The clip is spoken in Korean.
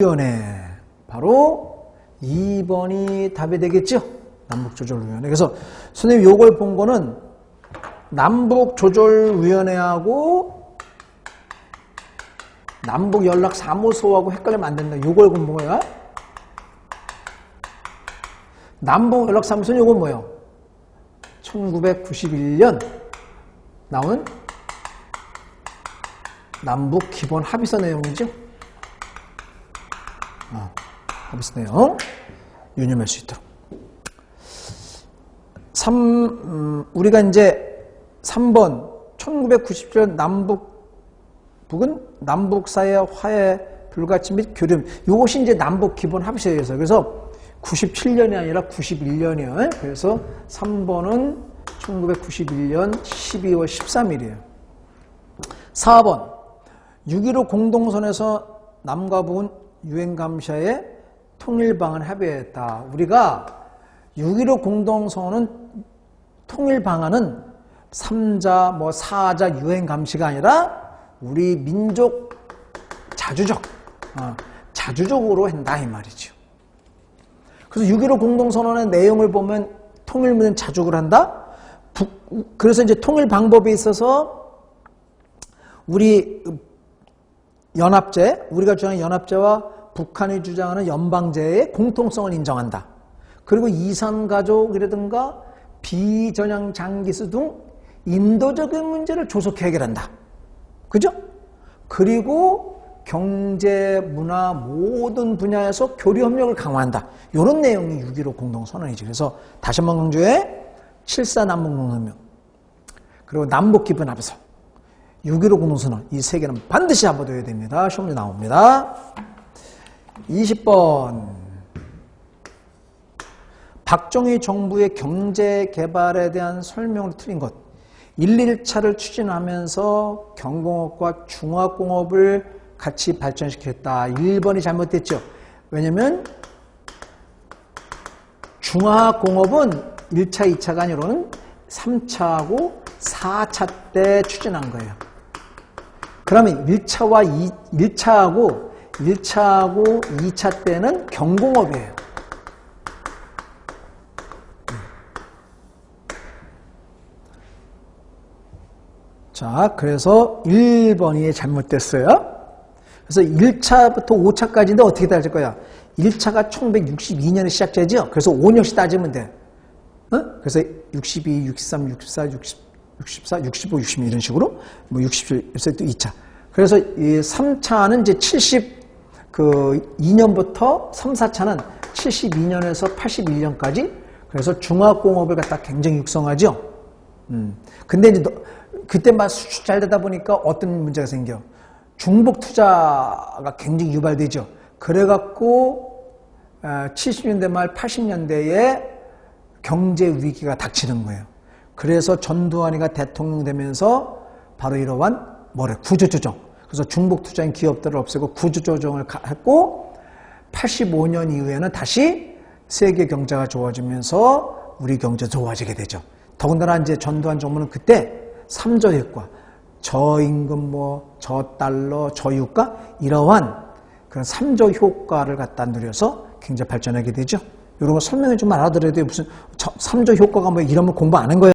위원회 바로 2번이 답이 되겠죠? 남북조절위원회. 그래서 선생님 요걸 본 거는 남북조절위원회하고 남북연락사무소하고 헷갈리면 안 된다. 요걸 본 거야. 남북연락사무소는 요건 뭐예요? 1991년 나온 남북 기본 합의서 내용이죠. 어, 합의서 내용 유념할 수 있도록. 3, 음, 우리가 이제 3번 1997년 남북 북은 남북 사이의 화해 불가침 및 교류 이것이 이제 남북 기본 합의서에서 그래서 97년이 아니라 91년이에요. 그래서 3번은 1991년 12월 13일이에요. 4번 6.15 공동선에서 남과 북은 유엔 감시에 통일 방안 합의했다. 우리가 6.15 공동선언은 통일 방안은 3자 뭐 4자 유엔 감시가 아니라 우리 민족 자주적 어, 자주적으로 한다 이 말이죠. 그래서 6.15 공동선언의 내용을 보면 통일문은 자족을 한다. 북, 그래서 이제 통일 방법에 있어서 우리 연합제, 우리가 주장하는 연합제와 북한이 주장하는 연방제의 공통성을 인정한다. 그리고 이산가족이라든가 비전향 장기수 등 인도적인 문제를 조속 해결한다. 그죠? 그리고 경제, 문화 모든 분야에서 교류 협력을 강화한다. 이런 내용이 6.15 공동선언이지. 그래서 다시 한번 강조해 7사 남북농협력 그리고 남북 기본 합의서 6.15 공동선언 이 세 개는 반드시 잡아둬야 됩니다. 시험에 나옵니다. 20번 박정희 정부의 경제 개발에 대한 설명을 틀린 것 1, 1차를 추진하면서 경공업과 중화공업을 같이 발전시켰다. 1번이 잘못됐죠. 왜냐면 중화공업은 1차, 2차가 아니로는 3차하고 4차 때 추진한 거예요. 그러면 1차와 2, 1차하고 1차하고 2차 때는 경공업이에요. 자, 그래서 1번이 잘못됐어요. 그래서 1차부터 5차까지인데 어떻게 따질 거야? 1차가 1962년에 시작되죠? 그래서 5년씩 따지면 돼. 어? 그래서 62, 63, 64, 60, 64, 65, 66 이런 식으로 뭐 67, 또 2차. 그래서 이 3차는 이제 70, 그 2년부터 3, 4차는 72년에서 81년까지 그래서 중화공업을 갖다 굉장히 육성하죠. 음. 근데 이제 너, 그때 막 수출 잘 되다 보니까 어떤 문제가 생겨. 중복 투자가 굉장히 유발되죠. 그래갖고 70년대 말 80년대에 경제 위기가 닥치는 거예요. 그래서 전두환이가 대통령 되면서 바로 이러한 뭐래 구조조정. 그래서 중복 투자인 기업들을 없애고 구조조정을 했고 85년 이후에는 다시 세계 경제가 좋아지면서 우리 경제 좋아지게 되죠. 더군다나 이제 전두환 정부는 그때 3조 효과, 저임금 뭐, 저 달러, 저유가 이러한 그런 3조 효과를 갖다 누려서 굉장히 발전하게 되죠. 이런 거 설명해 주면 알아들어야 돼요. 무슨 3조 효과가 뭐 이런 거 공부 안 한 거예요.